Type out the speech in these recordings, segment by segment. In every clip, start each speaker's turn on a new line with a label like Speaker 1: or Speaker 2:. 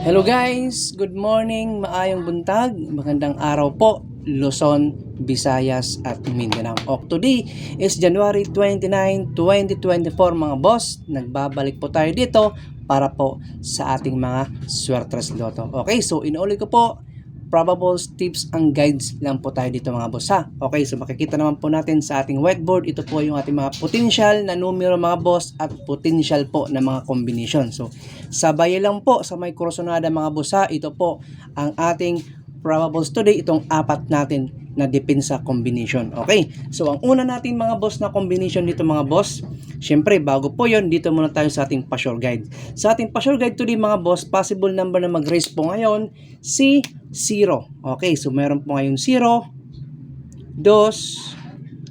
Speaker 1: Hello guys! Good morning, maayong buntag, magandang araw po, Luzon, Visayas at Mindanao. Today is January 29, 2024 mga boss. Nagbabalik po tayo dito para po sa ating mga Swertres Lotto. Okay, so inuulit ko po, probables, tips, and guides lang po tayo dito mga boss ha. Okay, so makikita naman po natin sa ating whiteboard, ito po yung ating mga potential na numero mga boss at potential po na mga combination. So, sabay lang po sa may kursunada mga boss ha, ito po ang ating probables today, itong apat natin na depensa combination. Okay, so ang una natin mga boss na combination dito mga boss, syempre bago po yon dito muna tayo sa ating pa-sure guide. Sa ating pa-sure guide today mga boss, possible number na mag-raise po ngayon, si 0. Okay, so meron po ngayon 0, 2,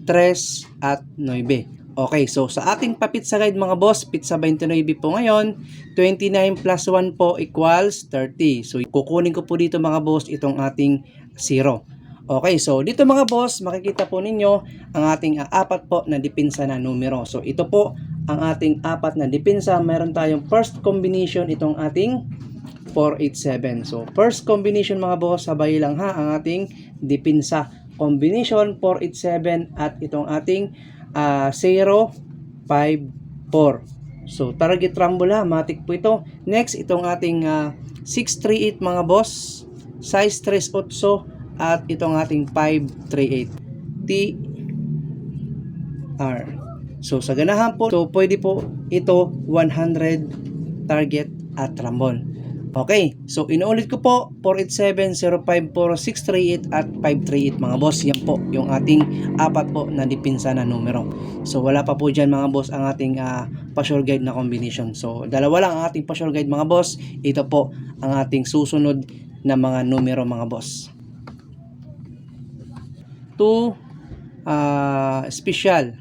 Speaker 1: 3, at 9. Okay, so sa ating pa-pizza guide mga boss, pizza 29 po ngayon, 29 plus 1 po equals 30. So kukunin ko po dito mga boss itong ating 0. Okay, so dito mga boss, makikita po ninyo ang ating uh, apat po na depensa na numero. So ito po ang ating apat na depensa. Meron tayong first combination itong ating 487. So first combination mga boss, sabay lang ha ang ating depensa. Combination 487 at itong ating uh, 0, 5, 4. So target rumble matik po ito. Next, itong ating uh, 638 mga boss, size 38 at itong ating 538 T R. So sa ganahan po so pwede po ito 100 target at rumble okay so inuulit ko po 487 054 638 at 538 mga boss. Yan po yung ating apat po na dipinsa na numero. So wala pa po dyan mga boss ang ating uh, pa-sure guide na combination. So dalawa lang ang ating pa-sure guide mga boss. Ito po ang ating susunod na mga numero mga boss to uh, special.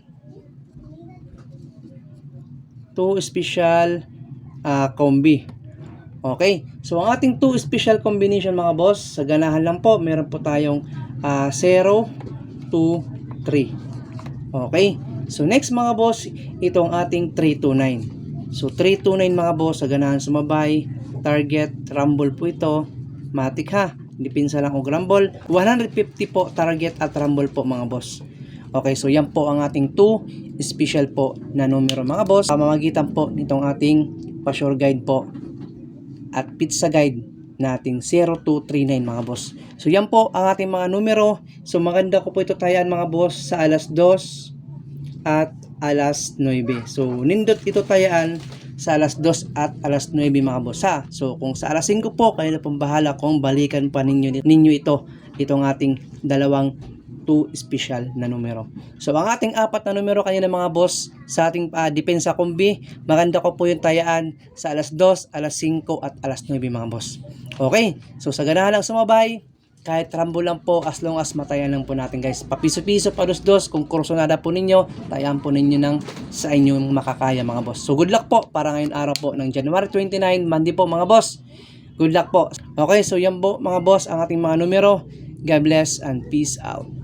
Speaker 1: To special uh, combi. Okay so ang ating two special combination mga boss sa ganahan lang po meron po tayong uh, 0 2 3 okay so next mga boss itong ating 329 so 329 mga boss sa ganahan sumabay target rumble po ito. Matik ha Dipinsa lang o grumble. 150 po target at rumble po mga boss. Okay, so yan po ang ating 2 special po na numero mga boss. Pamamagitan po nitong ating pa-sure guide po at pizza guide nating 0239 mga boss. So yan po ang ating mga numero. So maganda ko po ito tayaan mga boss sa alas 2 at alas 9. So nindot ito tayaan sa alas 2 at alas 9 mga boss ha. So kung sa alas 5 po, kayo na pong bahala kung balikan pa ninyo, ninyo ito, itong ating dalawang 2 special na numero. So ang ating apat na numero kanina mga boss sa ating uh, depensa kombi, maganda ko po yung tayaan sa alas 2, alas 5 at alas 9 mga boss. Okay, so sa ganahan lang sumabay, kahit rambo lang po as long as matayan lang po natin guys. Papiso-piso pa dos dos kung kursonada po ninyo tayan po ninyo ng sa inyong makakaya mga boss. So good luck po para ngayon araw po ng January 29 Monday po mga boss. Good luck po. Okay so yan po mga boss ang ating mga numero. God bless and peace out